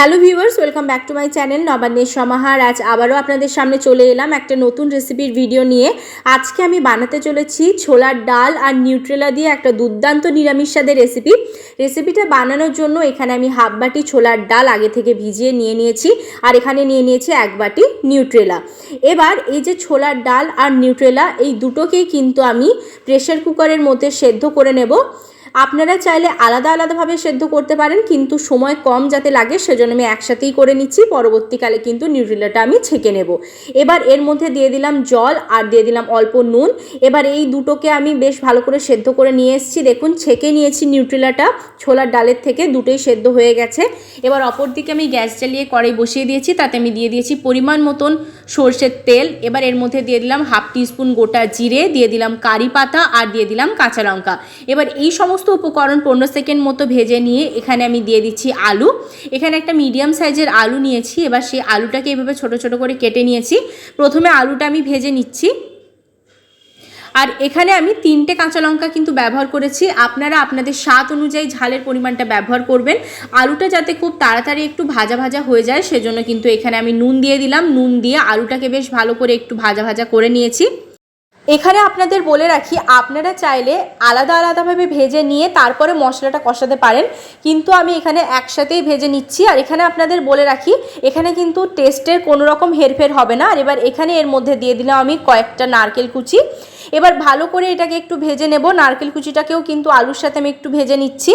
Hello viewers, welcome back to my channel নবান্নের সমাহার। আজ আবারও আপনাদের সামনে চলে এলাম একটা নতুন রেসিপির ভিডিও নিয়ে। আজকে আমি বানাতে চলেছি ছোলার ডাল আর নিউট্রেলা দিয়ে একটা দুর্দান্ত নিরামিষ স্বাদের রেসিপি। রেসিপিটা বানানোর জন্য এখানে আমি হাফ বাটি ছোলার ডাল আগে থেকে ভিজিয়ে নিয়ে নিয়েছি আর এখানে নিয়ে নিয়েছি এক বাটি নিউট্রেলা। এবার এই যে ছোলার ডাল আর নিউট্রেলা, এই দুটোকেই কিন্তু আমি প্রেশার কুকারের মধ্যে সেদ্ধ করে নেব। আপনারা চাইলে আলাদা আলাদাভাবে সেদ্ধ করতে পারেন, কিন্তু সময় কম যাতে লাগে সেজন্য আমি একসাথেই করে নিচ্ছি। পরবর্তীকালে কিন্তু নিউট্রিলাটা আমি ছেঁকে নেব। এবার এর মধ্যে দিয়ে দিলাম জল আর দিয়ে দিলাম অল্প নুন। এবার এই দুটোকে আমি বেশ ভালো করে সেদ্ধ করে নিয়ে এসেছি। দেখুন, ছেঁকে নিয়েছি নিউট্রিলাটা ছোলার ডালের থেকে দুটোই সেদ্ধ হয়ে গেছে। এবার অপর দিকে আমি গ্যাস জ্বালিয়ে কড়াই বসিয়ে দিয়েছি। তাতে আমি দিয়ে দিয়েছি পরিমাণ মতন সর্ষের তেল। এবার এর মধ্যে দিয়ে দিলাম হাফ টিস্পুন গোটা জিরে, দিয়ে দিলাম কারি পাতা আর দিয়ে দিলাম কাঁচা লঙ্কা। এবার এই সমস্ত উপকরণ পনেরো সেকেন্ড মতো ভেজে নিয়ে এখানে আমি দিয়ে দিচ্ছি আলু। এখানে একটা মিডিয়াম সাইজের আলু নিয়েছি, এবার সেই আলুটাকে এভাবে ছোট ছোট করে কেটে নিয়েছি। প্রথমে আলুটা আমি ভেজে নিচ্ছি। আর এখানে আমি তিনটে কাঁচা লঙ্কা কিন্তু ব্যবহার করেছি। আপনারা আপনাদের স্বাদ অনুযায়ী ঝালের পরিমাণটা ব্যবহার করবেন। আলুটা যাতে খুব তাড়াতাড়ি একটু ভাজা ভাজা হয়ে যায়, সেজন্য কিন্তু এখানে আমি নুন দিয়ে দিলাম। নুন দিয়ে আলুটাকে বেশ ভালো করে একটু ভাজা ভাজা করে নিয়েছি। এখানে আপনাদের বলে রাখি, আপনারা চাইলে আলাদা আলাদাভাবে ভেজে নিয়ে তারপরে মশলাটা কষাতে পারেন। কিন্তু আমি এখানে একসাথেই ভেজে নিচ্ছি। আর এখানে আপনাদের বলে রাখি, এখানে কিন্তু টেস্টের কোনো রকম হেরফের হবে না। আর এবার এখানে এর মধ্যে দিয়ে দিলাম আমি কয়েকটা নারকেল কুচি। এবার ভালো করে এটাকে একটু ভেজে নেব। নারকেল কুচিটাকেও কিন্তু আলুর সাথে আমি একটু ভেজে নিচ্ছি।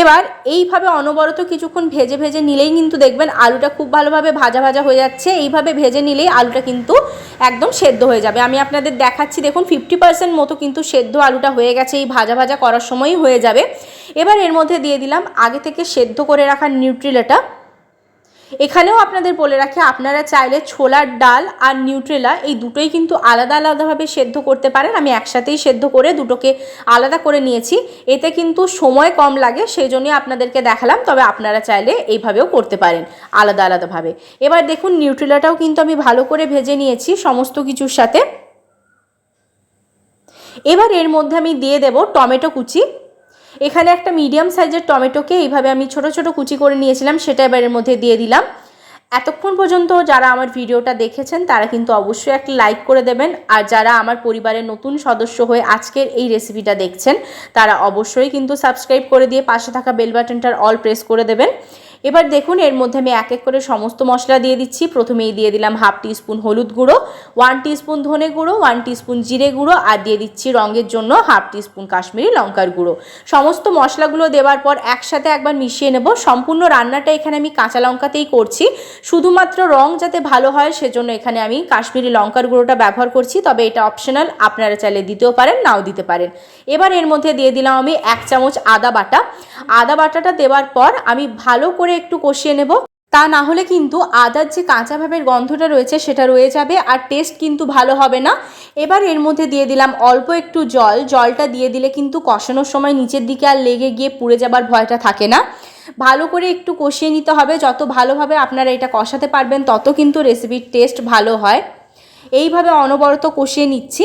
এবার এইভাবে অনবরত কিছুক্ষণ ভেজে ভেজে নিলেই কিন্তু দেখবেন আলুটা খুব ভালোভাবে ভাজা ভাজা হয়ে যাচ্ছে। এইভাবে ভেজে নিলেই আলুটা কিন্তু একদম সেদ্ধ হয়ে যাবে। আমি আপনাদের দেখাচ্ছি, দেখুন ফিফটি পার্সেন্ট মতো কিন্তু সেদ্ধ আলুটা হয়ে গেছে। এই ভাজা ভাজা করার সময়ই হয়ে যাবে। এবার এর মধ্যে দিয়ে দিলাম আগে থেকে সেদ্ধ করে রাখা নিউট্রিলাটা এখানেও আপনাদের বলে রাখি, আপনারা চাইলে ছোলার ডাল আর নিউট্রেলা এই দুটোই কিন্তু আলাদা আলাদাভাবে সেদ্ধ করতে পারেন। আমি একসাথেই সেদ্ধ করে দুটোকে আলাদা করে নিয়েছি। এতে কিন্তু সময় কম লাগে, সেই জন্যই আপনাদেরকে দেখালাম, তবে আপনারা চাইলে এইভাবেও করতে পারেন আলাদা আলাদাভাবে। এবার দেখুন, নিউট্রেলাটাও কিন্তু আমি ভালো করে ভেজে নিয়েছি সমস্ত কিছুর সাথে। এবার এর মধ্যে আমি দিয়ে দেব টমেটো কুচি। এখানে একটা মিডিয়াম সাইজের টমেটোকে এইভাবে আমি ছোট ছোট কুচি করে নিয়েছিলাম, সেটা এবারের মধ্যে দিয়ে দিলাম। এতক্ষণ পর্যন্ত যারা আমার ভিডিওটা দেখেছেন, তারা কিন্তু অবশ্যই একটা লাইক করে দেবেন। আর যারা আমার পরিবারের নতুন সদস্য হয়ে আজকের এই রেসিপিটা দেখছেন, তারা অবশ্যই কিন্তু সাবস্ক্রাইব করে দিয়ে পাশে থাকা বেল বাটনটার অল প্রেস করে দেবেন। এবার দেখুন, এর মধ্যে আমি এক এক করে সমস্ত মশলা দিয়ে দিচ্ছি। প্রথমেই দিয়ে দিলাম হাফ টিস্পুন হলুদ গুঁড়ো, ওয়ান টিস্পুন ধনে গুঁড়ো, ওয়ান টিস্পুন জিরে গুঁড়ো আর দিয়ে দিচ্ছি রঙের জন্য হাফ টিস্পুন কাশ্মীরি লঙ্কার গুঁড়ো। সমস্ত মশলাগুলো দেওয়ার পর একসাথে একবার মিশিয়ে নেব। সম্পূর্ণ রান্নাটা এখানে আমি কাঁচা লঙ্কাতেই করছি। শুধুমাত্র রং যাতে ভালো হয় সেজন্য এখানে আমি কাশ্মীরি লঙ্কার গুঁড়োটা ব্যবহার করছি। তবে এটা অপশনাল, আপনারা চাইলে দিতেও পারেন, নাও দিতে পারেন। এবার এর মধ্যে দিয়ে দিলাম আমি এক চামচ আদা বাটা। আদা বাটাটা দেওয়ার পর আমি ভালো করে একটু কষিয়ে নেব। তা না হলে কিন্তু আদার যে কাঁচা ভাবের গন্ধটা রয়েছে সেটা রয়ে যাবে আর টেস্ট কিন্তু ভালো হবে না। এবার এর মধ্যে দিয়ে দিলাম অল্প একটু জল। জলটা দিয়ে দিলে কিন্তু কষানোর সময় নিচের দিকে আর লেগে গিয়ে পুড়ে যাবার ভয়টা থাকে না। ভালো করে একটু কষিয়ে নিতে হবে। যত ভালোভাবে আপনারা এটা কষাতে পারবেন, তত কিন্তু রেসিপির টেস্ট ভালো হয়। এইভাবে অনবরত কষিয়ে নিচ্ছি।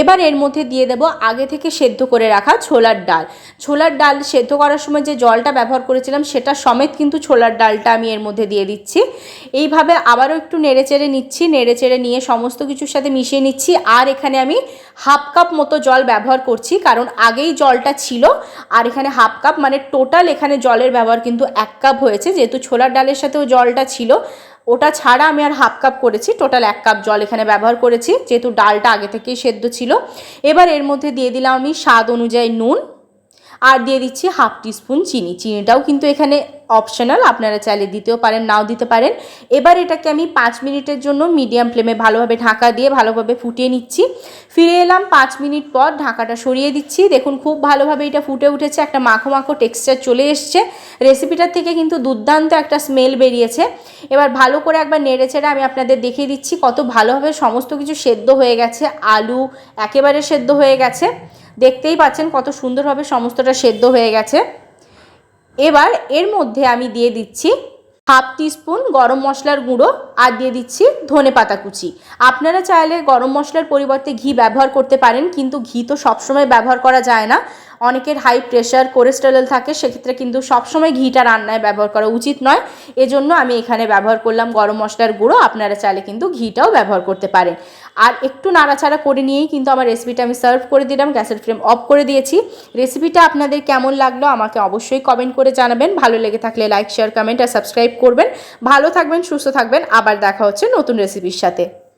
এবার এর মধ্যে দিয়ে দেব আগে থেকে সেদ্ধ করে রাখা ছোলার ডাল। ছোলার ডাল সেদ্ধ করার সময় যে জলটা ব্যবহার করেছিলাম, সেটা সমেত কিন্তু ছোলার ডালটা আমি এর মধ্যে দিয়ে দিচ্ছি। এইভাবে আবারও একটু নেড়েচেড়ে নিচ্ছি, নেড়েচেড়ে নিয়ে সমস্ত কিছুর সাথে মিশিয়ে নিচ্ছি। আর এখানে আমি হাফ কাপ মতো জল ব্যবহার করছি, কারণ আগেই জলটা ছিল। আর এখানে হাফ কাপ মানে টোটাল এখানে জলের ব্যবহার কিন্তু এক কাপ হয়েছে, যেহেতু ছোলার ডালের সাথেও জলটা ছিল। ওটা ছাড়া আমি আর হাফ কাপ করেছি টোটাল এক কাপ জল এখানে ব্যবহার করেছি, যেহেতু ডালটা আগে থেকেই সেদ্ধ ছিল। এবার এর মধ্যে দিয়ে দিলাম আমি স্বাদ অনুযায়ী নুন। আর দিয়ে দিচ্ছি হাফ টিস্পুন চিনি। চিনিটাও কিন্তু এখানে অপশনাল আপনারা চাইলে দিতেও পারেন, নাও দিতে পারেন। এবার এটাকে আমি পাঁচ মিনিটের জন্য মিডিয়াম ফ্লেমে ভালোভাবে ঢাকা দিয়ে ভালোভাবে ফুটিয়ে নিচ্ছি। ফিরে এলাম পাঁচ মিনিট পর ঢাকাটা সরিয়ে দিচ্ছি। দেখুন, খুব ভালোভাবে এটা ফুটে উঠেছে, একটা মাখো মাখো টেক্সচার চলে এসছে। রেসিপিটার থেকে কিন্তু দুর্দান্ত একটা স্মেল বেরিয়েছে। এবার ভালো করে একবার নেড়ে চেড়ে আমি আপনাদের দেখিয়ে দিচ্ছি কত ভালোভাবে সমস্ত কিছু সেদ্ধ হয়ে গেছে। আলু একেবারে সেদ্ধ হয়ে গেছে। দেখতেই পাচ্ছেন কত সুন্দরভাবে সমস্তটা সেদ্ধ হয়ে গেছে। এবার এর মধ্যে আমি দিয়ে দিচ্ছি হাফ টিস্পুন গরম মশলার গুঁড়ো আর দিয়ে দিচ্ছি ধনে পাতা কুচি। আপনারা চাইলে গরম মশলার পরিবর্তে ঘি ব্যবহার করতে পারেন, কিন্তু ঘি তো সবসময় ব্যবহার করা যায় না। অনেকের হাই প্রেশার কোলেস্টেরল থাকে, সেক্ষেত্রে কিন্তু সবসময় ঘিটা রান্নায় ব্যবহার করা উচিত নয়। এজন্য আমি এখানে ব্যবহার করলাম গরম মশলার গুঁড়ো, আপনারা চাইলে কিন্তু ঘিটাও ব্যবহার করতে পারেন। আর একটু নাড়াচাড়া করে নিয়েই কিন্তু আমার রেসিপিটা আমি সার্ভ করে দিলাম, গ্যাসের ফ্লেম অফ করে দিয়েছি। রেসিপিটা আপনাদের কেমন লাগল আমাকে অবশ্যই কমেন্ট করে জানাবেন। ভালো লেগে থাকলে লাইক শেয়ার কমেন্ট আর সাবস্ক্রাইব করবেন। ভালো থাকবেন, সুস্থ থাকবেন। আবার দেখা হচ্ছে নতুন রেসিপির সাথে।